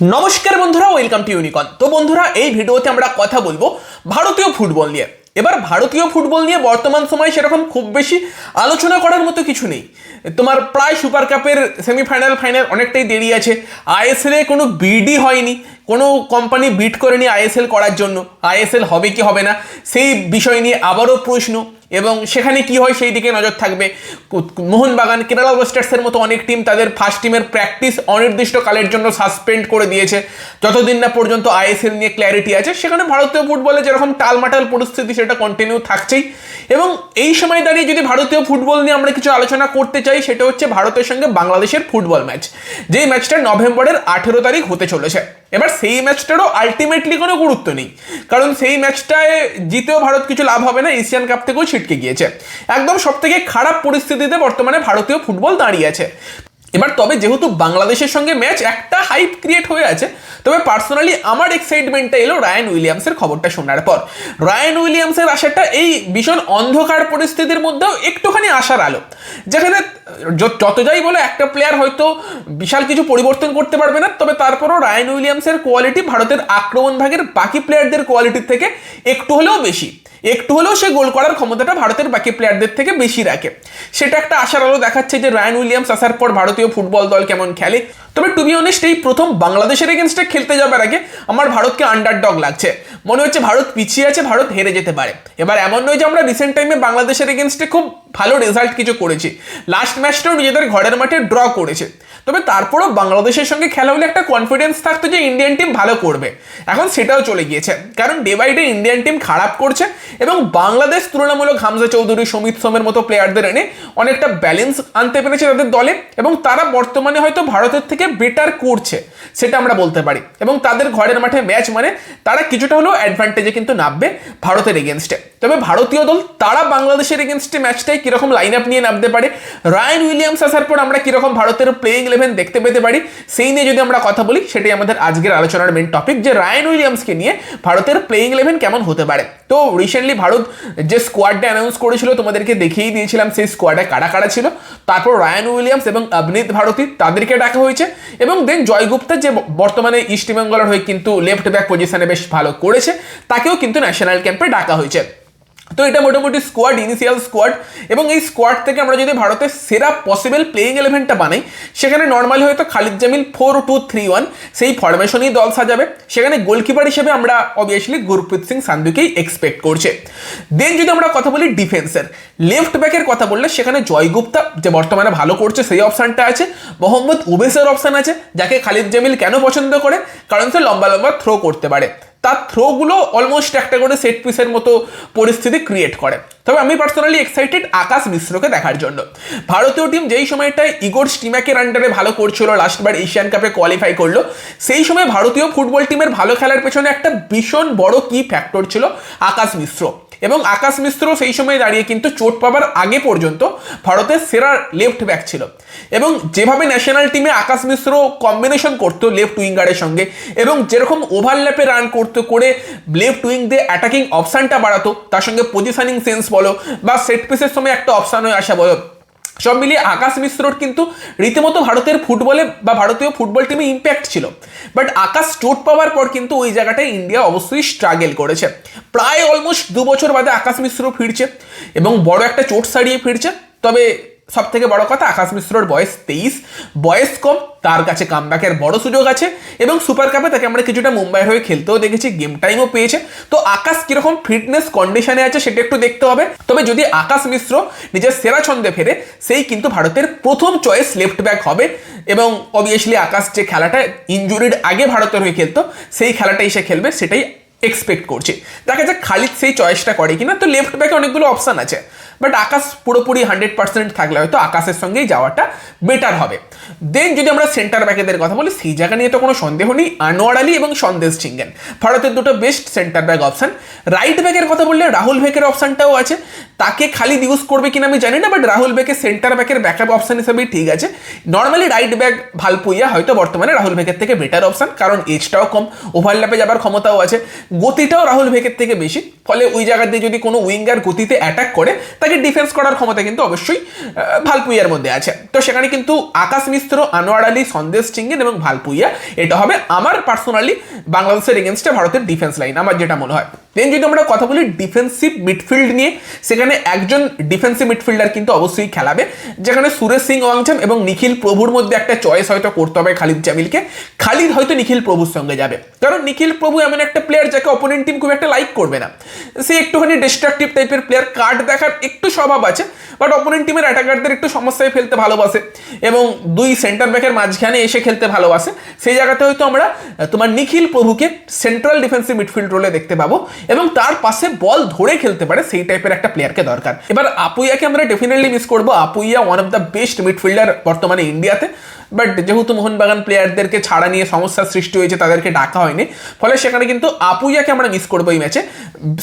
নমস্কার বন্ধুরা welcome to ইউনিকন তো বন্ধুরা, এই ভিডিওতে আমরা কথা বলব ভারতীয় ফুটবল নিয়ে। এবার ভারতীয় ফুটবল নিয়ে বর্তমান সময় সেরকম খুব বেশি আলোচনা করার মতো কিছু নেই। তোমার প্রায় সুপার কাপের সেমিফাইনাল ফাইনাল অনেকটাই দেরি আছে। আইএসএল কোনো বিডি হয়নি। কোনো কোম্পানি বিট করে করেনি আইএসএল করার জন্য আইএসএল হবে কি হবে না, সেই বিষয় নিয়ে আবারও প্রশ্ন। এবং সেখানে কি হয় সেই দিকে নজর থাকবে। মোহনবাগান, কেরালা ব্লাস্টার্সের মতো অনেক টিম তাদের ফার্স্ট টিমের প্র্যাকটিস অনির্দিষ্টকালের জন্য সাসপেন্ড করে দিয়েছে। যতদিন না পর্যন্ত আইএসএল নিয়ে ক্ল্যারিটি আছে, সেখানে ভারতীয় ফুটবলে যেরকম টালমাটাল পরিস্থিতি, সেটা কন্টিনিউ থাকছেই। এবং এই সময় দাঁড়িয়ে যদি ভারতীয় ফুটবল নিয়ে আমরা কিছু আলোচনা করতে চাই, সেটা হচ্ছে ভারতের সঙ্গে বাংলাদেশের ফুটবল ম্যাচ যেই ম্যাচটা নভেম্বরের আঠেরো তারিখ হতে চলেছে। এবার সেই ম্যাচটারও আলটিমেটলি কোনো গুরুত্ব নেই। কারণ সেই ম্যাচটায় জিতেও ভারত কিছু লাভ হবে না এশিয়ান কাপ থেকেও ছিটকে গিয়েছে। একদম সব থেকে খারাপ পরিস্থিতিতে বর্তমানে ভারতীয় ফুটবল দাঁড়িয়ে আছে। এবার তবে যেহেতু বাংলাদেশের সঙ্গে ম্যাচ একটা হাইপ ক্রিয়েট হয়ে আছে, তবে পার্সোনালি আমার এক্সাইটমেন্টটা এলো রায়ান উইলিয়ামসের খবরটা শোনার পর। রায়ান উইলিয়ামসের আসাটা এই ভীষণ অন্ধকার পরিস্থিতির মধ্যেও একটুখানি আশার আলো। যেখানে যত যাই বলে, একটা প্লেয়ার হয়তো বিশাল কিছু পরিবর্তন করতে পারবে না, তবে তারপরও রায়ান উইলিয়ামসের কোয়ালিটি ভারতের আক্রমণ ভাগের বাকি প্লেয়ারদের কোয়ালিটির থেকে একটু হলেও বেশি। একটু হলেও সে গোল করার ক্ষমতাটা ভারতের বাকি প্লেয়ারদের থেকে বেশি রাখে। সেটা একটা আশার আলো দেখাচ্ছে যে রায়ান উইলিয়ামস আসার পর ভারতীয় ফুটবল দল কেমন খেলে। তবে টু বি অনেস্ট এই প্রথম বাংলাদেশের এগেনস্টে খেলতে যাবার আগে আমার ভারতকে আন্ডার ডগ লাগছে। মনে হচ্ছে ভারত পিছিয়ে আছে, ভারত হেরে যেতে পারে। এবার এমন নয় যে আমরা রিসেন্ট টাইমে বাংলাদেশের এগেনস্টে খুব ভালো রেজাল্ট কিছু করেছে। লাস্ট ম্যাচটাও নিজেদের ঘরের মাঠে ড্র করেছে। তবে তারপরও বাংলাদেশের সঙ্গে খেলা হলে একটা কনফিডেন্স থাকতো যে ইন্ডিয়ান টিম ভালো করবে। এখন সেটাও চলে গিয়েছে। কারণ day by day Indian team খারাপ করছে এবং বাংলাদেশ তুলনামূলক হামজা চৌধুরী, সমিত সোমের মতো প্লেয়ারদের এনে অনেকটা ব্যালেন্স আনতে পেরেছে তাদের দলে এবং তারা বর্তমানে হয়তো ভারতের থেকে বেটার করছে, সেটা আমরা বলতে পারি। এবং তাদের ঘরের মাঠে ম্যাচ মানে তারা কিছুটা হলেও অ্যাডভান্টেজে কিন্তু নামবে ভারতের এগেনস্টে তবে ভারতীয় দল তারা বাংলাদেশের এগেনস্টে ম্যাচটাই কীরকম লাইন আপ নিয়ে নামতে পারে? রায়ান উইলিয়ামস আসার পর আমরা কীরকম ভারতের প্লেইং ইলেভেন দেখতে পেতে পারি? সেই নিয়ে যদি আমরা কথা বলি, সেটাই আমাদের আজকের আলোচনার মেন টপিক যে রায়ান উইলিয়ামসকে নিয়ে ভারতের প্লেইং ইলেভেন কেমন হতে পারে? তো রিসেন্টলি ভারত যে স্কোয়াডটা অ্যানাউন্স করেছিল, তোমাদেরকে দেখিয়েই দিয়েছিলাম সেই স্কোয়াডে কারা কারা ছিল। তারপর রায়ান উইলিয়ামস এবং অভিনীত ভারতী তাদেরকে ডাকা হয়েছে এবং দেন জয়গুপ্তা যে বর্তমানে ইস্ট বেঙ্গলের হয়ে কিন্তু লেফট ব্যাক পজিশনে বেশ ভালো করেছে, তাকেও কিন্তু ন্যাশনাল ক্যাম্পে ডাকা হয়েছে। তো এটা মোটামুটি স্কোয়াড ইনিশিয়াল স্কোয়াড এবং এই স্কোয়াড থেকে আমরা যদি ভারতের সেরা পসিবল প্লেইং ইলেভেনটা বানাই, সেখানে নর্মালি হয়তো Khalid Jamil four two three one সেই ফরমেশনেই দল সাজাবে। সেখানে গোলকিপার হিসেবে আমরা অবভিয়াসলি গুরপ্রীত সিং সান্ধুকেই এক্সপেক্ট করছে। দেন যদি আমরা কথা বলি ডিফেন্সের লেফট ব্যাকের কথা বললে সেখানে জয়গুপ্তা যে বর্তমানে ভালো করছে সেই অপশানটা আছে, মোহাম্মদ উবেসের অপশান আছে, যাকে খালিদ জামিল কেন পছন্দ করে? কারণ সে লম্বা লম্বা থ্রো করতে পারে। তার থ্রোগুলো অলমোস্ট একটা করে সেট পিসের মতো পরিস্থিতি ক্রিয়েট করে। তবে আমি পার্সোনালি এক্সাইটেড আকাশ মিশ্রকে দেখার জন্য। ভারতীয় টিম যেই সময়টায় ইগোর স্টিমাকের আন্ডারে ভালো করছিল লাস্টবার এশিয়ান কাপে কোয়ালিফাই করল, সেই সময় ভারতীয় ফুটবল টিমের ভালো খেলার পেছনে একটা ভীষণ বড় কি ফ্যাক্টর ছিল আকাশ মিশ্র। এবং আকাশ মিশ্র সেই সময় দাঁড়িয়ে কিন্তু চোট পাবার আগে পর্যন্ত ভারতের সেরা লেফট ব্যাক ছিল। এবং যেভাবে ন্যাশনাল টিমে আকাশ মিশ্র কম্বিনেশন করত লেফট উইঙ্গারের সঙ্গে এবং যেরকম ওভারল্যাপে রান করতো করে লেফট উইং দিয়ে অ্যাটাকিং অপশানটা বাড়াতো, তার সঙ্গে পজিশনিং সেন্স বলো বা সেট পিসের সময় একটা অপশান হয়ে আসা বলো সব মিলিয়ে আকাশ মিশ্রর কিন্তু রীতিমতো ভারতের ফুটবলে বা ভারতীয় ফুটবল টিমে ইম্প্যাক্ট ছিল। বাট আকাশ চোট পাওয়ার পর কিন্তু ওই জায়গাটায় ইন্ডিয়া অবশ্যই স্ট্রাগেল করেছে। প্রায় অলমোস্ট দু বছর বাদে আকাশ মিশ্র ফিরছে এবং বড় একটা চোট সারিয়ে ফিরছে। তবে সব থেকে বড় কথা আকাশ মিশ্রর বয়স তেইশ। বয়স কম, তার কাছে কামব্যাকের বড় সুযোগ আছে এবং সুপার কাপে তাকে আমরা কিছুটা মুম্বাই হয়ে খেলতেও দেখেছি গেম টাইমও পেয়েছে। তো আকাশ কীরকম ফিটনেস কন্ডিশনে আছে সেটা একটু দেখতে হবে। তবে যদি আকাশ মিশ্র নিজের সেরা ছন্দে ফেরে, সেই কিন্তু ভারতের প্রথম চয়েস লেফট ব্যাক হবে এবং অবভিয়াসলি আকাশ যে খেলাটা ইঞ্জুরির আগে ভারতের হয়ে খেলতো, সেই খেলাটাই সে খেলবে, সেটাই এক্সপেক্ট করছে। দেখা যাক খালিদ সেই চয়েসটা করে কিনা। তো লেফট ব্যাকে অনেকগুলো অপশান আছে। বাট আকাশ পুরোপুরি হান্ড্রেড পার্সেন্ট থাকলে হয়তো আকাশের সঙ্গেই যাওয়াটা বেটার হবে। দেন যদি আমরা সেন্টার ব্যাকেদের কথা বলি, সেই জায়গা নিয়ে তো কোনো সন্দেহ নেই, আনোয়ার আলী এবং সন্দেশ চিঙ্গেন ভারতের দুটো best centre back option right ব্যাকের কথা বললে রাহুল ভেকের অপশানটাও আছে। তাকে খালি ইউজ করবে কিনা আমি জানি না বাট রাহুল বেকে সেন্টার ব্যাকের ব্যাকআপ অপশান হিসেবেই ঠিক আছে। নর্মালি রাইট ব্যাক ভালপুইয়া হয়তো বর্তমানে রাহুল ভেকের থেকে বেটার অপশান কারণ এজটাও কম ওভারল্যাপে যাবার ক্ষমতাও আছে। গতিটাও রাহুল ভেকের থেকে বেশি। ফলে ওই জায়গা দিয়ে যদি কোনো উইঙ্গার গতিতে অ্যাটাক করে তা তাকে ডিফেন্স করার ক্ষমতা কিন্তু অবশ্যই ভালপুইয়ার মধ্যে আছে। তো সেখানে কিন্তু আকাশ মিশ্র আনোয়ার আলী, সন্দেশ চিঙ্গেন এবং ভালপুইয়া, এটা হবে আমার পার্সোনালি বাংলাদেশের এগেনস্টে ভারতের ডিফেন্স লাইন আমার যেটা মনে হয়। দেন যদি আমরা কথা বলি ডিফেন্সিভ মিডফিল্ড নিয়ে, সেখানে একজন ডিফেন্সিভ মিডফিল্ডার কিন্তু অবশ্যই খেলাবে, যেখানে সুরেশ সিং ওয়াংচাম এবং নিখিল প্রভুর মধ্যে একটা চয়েস হয়তো করতে হবে খালিদ জামিলকে। খালিদ হয়তো নিখিল প্রভুর সঙ্গে যাবে। কারণ নিখিল প্রভু এমন একটা প্লেয়ার যাকে অপোনেন্ট টিম খুব একটা লাইক করবে না। সে একটুখানি ডিস্ট্রাকটিভ টাইপের প্লেয়ার কার্ড দেখার একটু স্বভাব আছে বাট অপোনেন্ট টিমের অ্যাটাকারদের একটু সমস্যায় ফেলতে ভালোবাসে এবং দুই সেন্টার ব্যাকের মাঝখানে এসে খেলতে ভালোবাসে। সেই জায়গাতে হয়তো আমরা তোমার নিখিল প্রভুকে সেন্ট্রাল ডিফেন্সিভ মিডফিল্ড রোলে দেখতে পাবো। এবং তার পাশে বল ধরে খেলতে পারে সেই টাইপের একটা প্লেয়ারকে দরকার। এবার আপুইয়াকে আমরা ডেফিনেটলি মিস করব। Apuia one of the best midfielder বর্তমানে ইন্ডিয়াতে বাট যেহেতু মোহনবাগান প্লেয়ারদেরকে ছাড়া নিয়ে সমস্যার সৃষ্টি হয়েছে, তাদেরকে ডাকা হয়নি। ফলে সেখানে কিন্তু আপুইয়াকে আমরা মিস করব এই ম্যাচে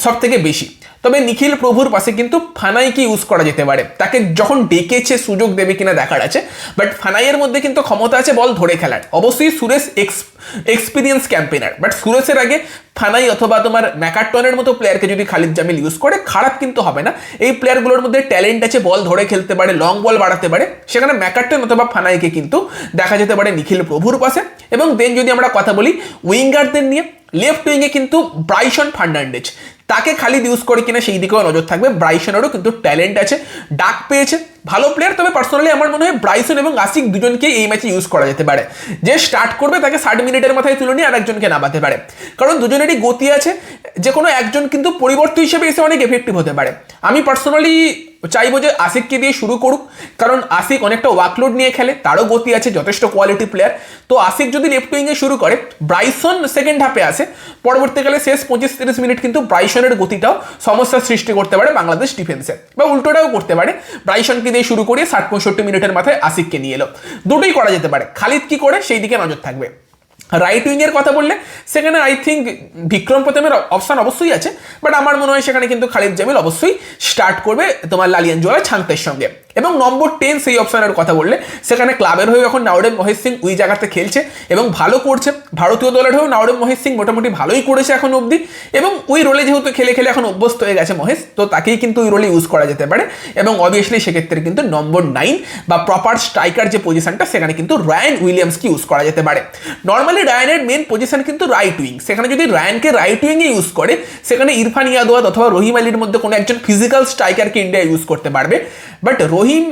সব থেকে বেশি। তবে নিখিল প্রভুর পাশে কিন্তু ফানাইকে ইউজ করা যেতে পারে। তাকে যখন ডেকেছে, সুযোগ দেবে কিনা দেখার আছে বাট ফানাইয়ের মধ্যে কিন্তু ক্ষমতা আছে বল ধরে খেলার। অবশ্যই Suresh ex experience campaigner but সুরেশের আগে ফানাই অথবা তোমার ম্যাকাটনের মতো প্লেয়ারকে যদি খালিদ জামিল ইউজ করে, খারাপ কিন্তু হবে না। এই প্লেয়ারগুলোর মধ্যে ট্যালেন্ট আছে, বল ধরে খেলতে পারে লং বল বাড়াতে পারে। সেখানে ম্যাকাটন অথবা ফানাইকে কিন্তু দেখা যেতে পারে নিখিল প্রভুর পাশে। এবং দেন যদি আমরা কথা বলি, উইঙ্গারদের নিয়ে লেফট উইংয়ে কিন্তু ব্রাইসন ফার্নান্ডেজ। তাকে খালি ইউজ করে কিনা সেই দিকেও নজর থাকবে। ব্রাইসনেরও কিন্তু ট্যালেন্ট আছে, ডাক পেয়েছে, ভালো প্লেয়ার তবে পার্সোনালি আমার মনে হয় ব্রাইসন এবং আসিক দুজনকে এই ম্যাচে ইউজ করা যেতে পারে। যে স্টার্ট করবে তাকে ষাট মিনিটের মাথায় তুলে নিয়ে আরেকজনকে নামাতে পারে। কারণ দুজনেরই গতি আছে যে কোনো একজন কিন্তু পরিবর্তন হিসেবে এসে অনেক এফেক্টিভ হতে পারে। আমি পার্সোনালি চাইব যে আশিককে দিয়ে শুরু করুক, কারণ আশিক অনেকটা ওয়ার্কলোড নিয়ে খেলে, তারও গতি আছে, যথেষ্ট কোয়ালিটি প্লেয়ার তো আশিক যদি লেফট উইংয়ে শুরু করে ব্রাইসন সেকেন্ড হাফে আসে, পরবর্তীকালে শেষ পঁচিশ তিরিশ মিনিট কিন্তু ব্রাইসনের গতিটাও সমস্যার সৃষ্টি করতে পারে বাংলাদেশ ডিফেন্সে বা উল্টোটাও করতে পারে ব্রাইসনকে দিয়ে শুরু করে ষাট পঁয়ষট্টি মিনিটের মাথায় আশিককে নিয়ে এলো। দুটোই করা যেতে পারে, খালিদ কি করে সেই দিকে নজর থাকবে। রাইট উইংয়ের কথা বললে, সেখানে আই থিঙ্ক বিক্রম প্রথমের অপশান অবশ্যই আছে বাট আমার মনে হয় সেখানে কিন্তু খালিদ জামিল অবশ্যই স্টার্ট করবে তোমার লালিয়ান জোয়ার ছাংতের সঙ্গে। এবং নম্বর টেন সেই অপশানের কথা বললে, সেখানে ক্লাবের হয়ে এখন নাওরেম মহেশ সিং ওই জায়গাতে খেলছে এবং ভালো করছে। ভারতীয় দলের হয়েও নাওরেম মহেশ সিং মোটামুটি ভালোই করেছে এখন অবধি, এবং ওই রোলে যেহেতু খেলে খেলে এখন অভ্যস্ত হয়ে গেছে মহেশ, তো তাকেই কিন্তু ওই রোলে ইউজ করা যেতে পারে। এবং অবভিয়াসলি সেক্ষেত্রে কিন্তু নম্বর নাইন বা প্রপার স্ট্রাইকার যে পজিশনটা সেখানে কিন্তু রায়ান উইলিয়ামসকে ইউজ করা যেতে পারে। নর্মালি রায়ানের মেন পজিশন কিন্তু রাইট উইং সেখানে যদি রায়ানকে রাইট উইংয়ে ইউজ করে, সেখানে ইরফান ইয়াদোয়াদ অথবা রহিম আলীর মধ্যে কোনো একজন ফিজিক্যাল স্ট্রাইকারকে ইন্ডিয়া ইউজ করতে পারবে। বাট রহিম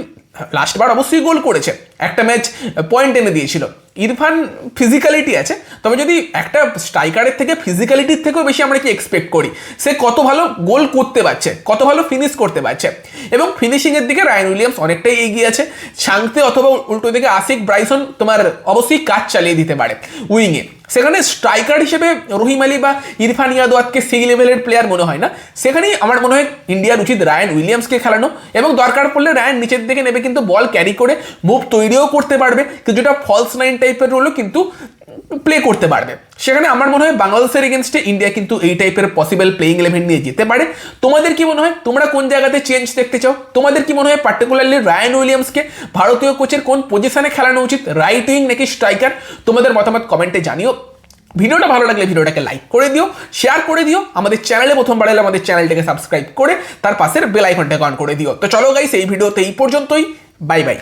লাস্টবার অবশ্যই গোল করেছে। একটা ম্যাচ পয়েন্ট এনে দিয়েছিল। ইরফান ফিজিক্যালিটি আছে, তবে যদি একটা স্ট্রাইকারের থেকে ফিজিক্যালিটির থেকেও বেশি আমরা কি এক্সপেক্ট করি? সে কত ভালো গোল করতে পারছে, কত ভালো ফিনিশ করতে পারছে। এবং ফিনিশিংয়ের দিকে রায়ন উইলিয়ামস অনেকটাই এগিয়ে আছে। ছাংতে অথবা উল্টো দিকে আসিক ব্রাইসন তোমার অবশ্যই কাজ চালিয়ে দিতে পারে। উইংয়ে সেখানে স্ট্রাইকার হিসেবে রহিম আলী বা ইরফান ইয়াদওয়াতকে সেই লেভেলের প্লেয়ার মনে হয় না। সেখানেই আমার মনে হয় ইন্ডিয়ার উচিত রায়ান উইলিয়ামসকে খেলানো এবং দরকার পড়লে রায়ান নিচের দিকে নেবে, কিন্তু বল ক্যারি করে মুভ তৈরিও করতে পারবে। কিছুটা ফলস নাইন টাইপের রোলও কিন্তু প্লে করতে পারবে। সেখানে আমার মনে হয় বাংলাদেশের এগেনস্টে ইন্ডিয়া কিন্তু এই টাইপের পসিবল প্লেইং ইলেভেন নিয়ে যেতে পারে। তোমাদের কি মনে হয়? তোমরা কোন জায়গাতে চেঞ্জ দেখতে চাও? তোমাদের কি মনে হয় পার্টিকুলারলি রায়ান উইলিয়ামসকে ভারতীয় কোচের কোন পজিশনে খেলানো উচিত? রাইট উইং নাকি স্ট্রাইকার তোমাদের মতামত কমেন্টে জানিও। ভিডিওটা ভালো লাগলে ভিডিওটাকে লাইক করে দিও শেয়ার করে দিও, আমাদের চ্যানেলে প্রথমবার এলে আমাদের চ্যানেলটাকে সাবস্ক্রাইব করে তার পাশের বেল আইকনটাকে অন করে দিও। তো চলো গাইস এই ভিডিওতে এই পর্যন্তই। Bye bye